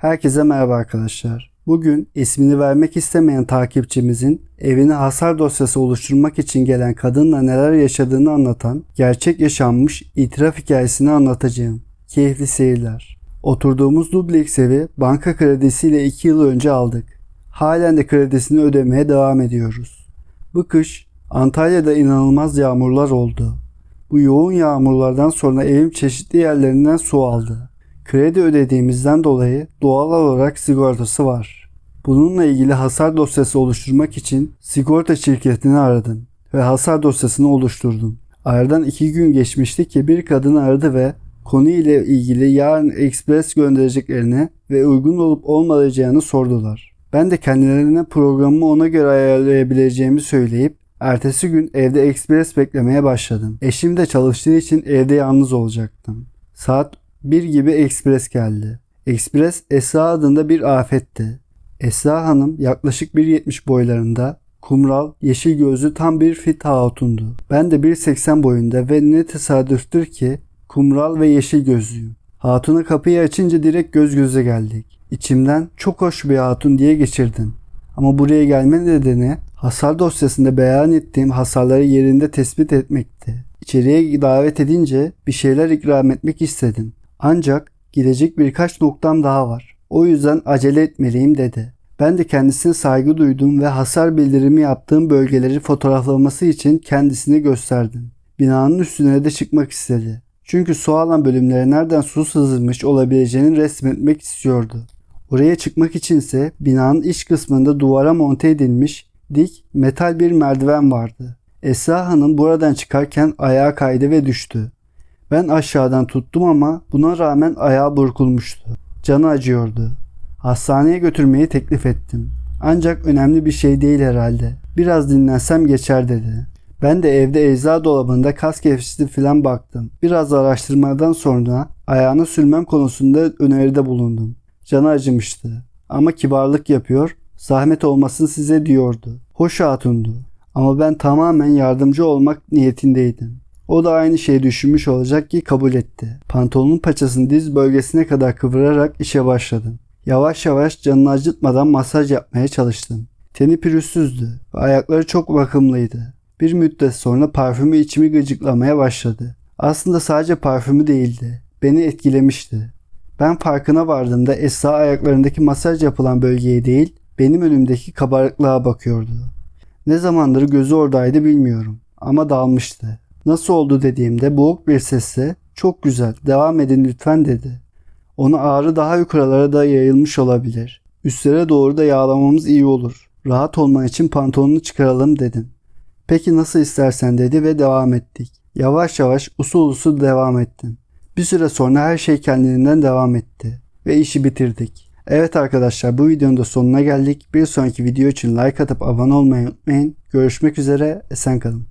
Herkese merhaba arkadaşlar. Bugün ismini vermek istemeyen takipçimizin evine hasar dosyası oluşturmak için gelen kadınla neler yaşadığını anlatan gerçek yaşanmış itiraf hikayesini anlatacağım. Keyifli seyirler. Oturduğumuz dubleks evi banka kredisiyle 2 yıl önce aldık. Halen de kredisini ödemeye devam ediyoruz. Bu kış Antalya'da inanılmaz yağmurlar oldu. Bu yoğun yağmurlardan sonra evim çeşitli yerlerinden su aldı. Kredi ödediğimizden dolayı doğal olarak sigortası var. Bununla ilgili hasar dosyası oluşturmak için sigorta şirketini aradım ve hasar dosyasını oluşturdum. Aradan iki gün geçmişti ki bir kadın aradı ve konu ile ilgili yarın ekspres göndereceklerini ve uygun olup olmayacağını sordular. Ben de kendilerine programımı ona göre ayarlayabileceğimi söyleyip ertesi gün evde ekspres beklemeye başladım. Eşim de çalıştığı için evde yalnız olacaktım. Saat 1 gibi ekspres geldi. Ekspres Esra adında bir afetti. Esra Hanım yaklaşık 1.70 boylarında, kumral, yeşil gözlü tam bir fit hatundu. Ben de 1.80 boyunda ve ne tesadüftür ki kumral ve yeşil gözlüyüm. Hatuna kapıyı açınca direkt göz göze geldik. İçimden çok hoş bir hatun diye geçirdim. Ama buraya gelme nedeni hasar dosyasında beyan ettiğim hasarları yerinde tespit etmekti. İçeriye davet edince bir şeyler ikram etmek istedim. Ancak gidecek birkaç noktam daha var. O yüzden acele etmeliyim dedi. Ben de kendisine saygı duyduğum ve hasar bildirimi yaptığım bölgeleri fotoğraflaması için kendisini gösterdim. Binanın üstüne de çıkmak istedi. Çünkü su alan bölümlere nereden su sızmış olabileceğini resmetmek istiyordu. Oraya çıkmak içinse binanın iç kısmında duvara monte edilmiş dik metal bir merdiven vardı. Esra Hanım buradan çıkarken ayağa kaydı ve düştü. Ben aşağıdan tuttum ama buna rağmen ayağı burkulmuştu. Canı acıyordu. Hastaneye götürmeyi teklif ettim. Ancak önemli bir şey değil herhalde. Biraz dinlensem geçer dedi. Ben de evde ecza dolabında kas kefsisi filan baktım. Biraz araştırmadan sonra ayağını sürmem konusunda öneride bulundum. Canı acımıştı. Ama kibarlık yapıyor, zahmet olmasın size diyordu. Hoş hatundu. Ama ben tamamen yardımcı olmak niyetindeydim. O da aynı şeyi düşünmüş olacak ki kabul etti. Pantolonun paçasını diz bölgesine kadar kıvırarak işe başladım. Yavaş yavaş canını acıtmadan masaj yapmaya çalıştım. Teni pürüzsüzdü ve ayakları çok bakımlıydı. Bir müddet sonra parfümü içimi gıcıklamaya başladı. Aslında sadece parfümü değildi. Beni etkilemişti. Ben farkına vardığımda Esra ayaklarındaki masaj yapılan bölgeye değil, benim önümdeki kabarıklığa bakıyordu. Ne zamandır gözü oradaydı bilmiyorum ama dalmıştı. Nasıl oldu dediğimde boğuk bir sesle çok güzel devam edin lütfen dedi. Onu ağrı daha yukarılara da yayılmış olabilir. Üstlere doğru da yağlamamız iyi olur. Rahat olman için pantolonunu çıkaralım dedim. Peki nasıl istersen dedi ve devam ettik. Yavaş yavaş usul usul devam ettim. Bir süre sonra her şey kendiliğinden devam etti. Ve işi bitirdik. Evet arkadaşlar bu videonun da sonuna geldik. Bir sonraki video için like atıp abone olmayı unutmayın. Görüşmek üzere. Esen kalın.